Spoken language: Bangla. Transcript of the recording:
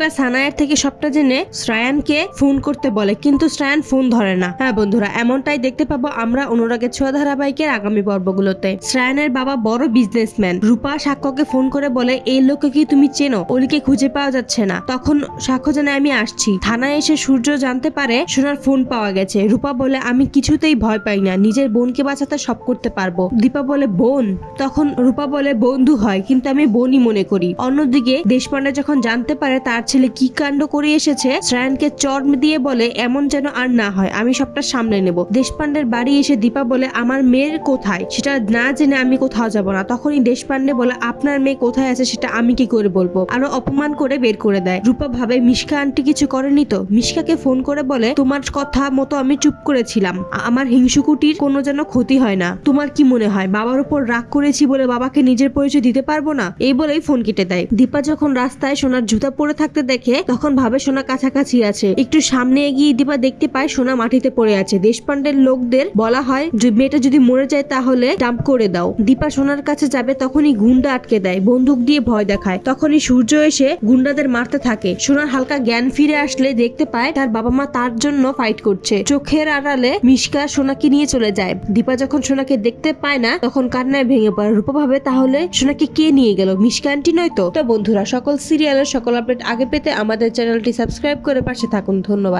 দীপা সানায়ের থেকে সবটা জেনে শ্রায়ানকে ফোন করতে বলে। কিন্তু শ্রায়ান ফোন ধরে না। হ্যাঁ বন্ধুরা, এমনটাই দেখতে পাবো আমরা অনুরাগের ছোঁয়া ধারাবাহিকের আগামী পর্বগুলোতে। শ্রায়ানের বাবা বড় বিজনেসম্যান রূপা সাক্ষ্যকে ফোন করে বলে, এই লোককে কি তুমি চেনো? অলিকে খুঁজে পাওয়া যাচ্ছে না। তখন সাক্ষ্য জানায়, আমি আসছি। থানায় এসে সূর্য জানতে পারে সোনার ফোন পাওয়া গেছে। রূপা বলে, আমি কিছুতেই ভয় পাই না। নিজের বোনকে বাঁচাতে সব করতে পারব। দীপা বলে, বোন? তখন রূপা বলে, বন্ধু হয়, কিন্তু আমি বোনই মনে করি। অন্যদিকে দেশপান্ডে যখন জানতে পারে, তার ছেলে কি কাণ্ড করে এসেছে? শ্রায়নকে চর দিয়ে বলে, এমন যেন আর না হয়, আমি সবটা সামলে নেব। দেশপান্ডের বাড়ি এসে দীপা বলে, আমার মেয়ের কোথায়? সেটা না জেনে আমি কোথাও যাব না। তখনই দেশপান্ডে বলে, আপনার মেয়ে কোথায় আছে সেটা আমি কি করে বলব? আরও অপমান করে বের করে দেয়। রূপা ভাবে, মিশকা আন্টি কিছু করেনি তো? মিশকাকে ফোন করে বলে, তোমার কথা মতো আমি চুপ করেছিলাম। আমার হিংসুকুটির কোনো যেন ক্ষতি হয় না। তোমার কি মনে হয়, বাবার উপর রাগ করেছি বলে বাবাকে নিজের পরিচয় দিতে পারব না? এই বলেই ফোন কেটে দেয়। দীপা যখন রাস্তায় সোনার জুতা পরে থাকতে দেখে তখন ভাবে সোনা কাছাকাছি আছে। একটু সামনে এগিয়ে দীপা দেখতে পায় সোনা মাটিতে পড়ে আছে। দেশপান্ডের লোকদের বলা হয় মেয়েটা যদি মরে যায় তাহলে ডাম্প করে দাও। দীপা সোনার কাছে যাবে তখনই গুন্ডা আটকে দেয়, বন্দুক দিয়ে ভয় দেখায়। তখনই সূর্য এসে গুন্ডাদের মারতে থাকে। সোনার হালকা জ্ঞান ফিরে আসলে দেখতে পায়, তার বাবা মা তার জন্য ফাইট করছে। চোখের আড়ালে মিশকা সোনাকে নিয়ে চলে যায়। দীপা যখন সোনাকে দেখতে পায় না, তখন কান্নায় ভেঙে পড়ে। রূপা ভাবে, তাহলে সোনাকে কে নিয়ে গেল? মিশকা আন্টি নয় তো? বন্ধুরা, সকল সিরিয়ালের সকল আপডেট আগে পেতে আমাদের চ্যানেলটি সাবস্ক্রাইব করে পাশে থাকুন। ধন্যবাদ।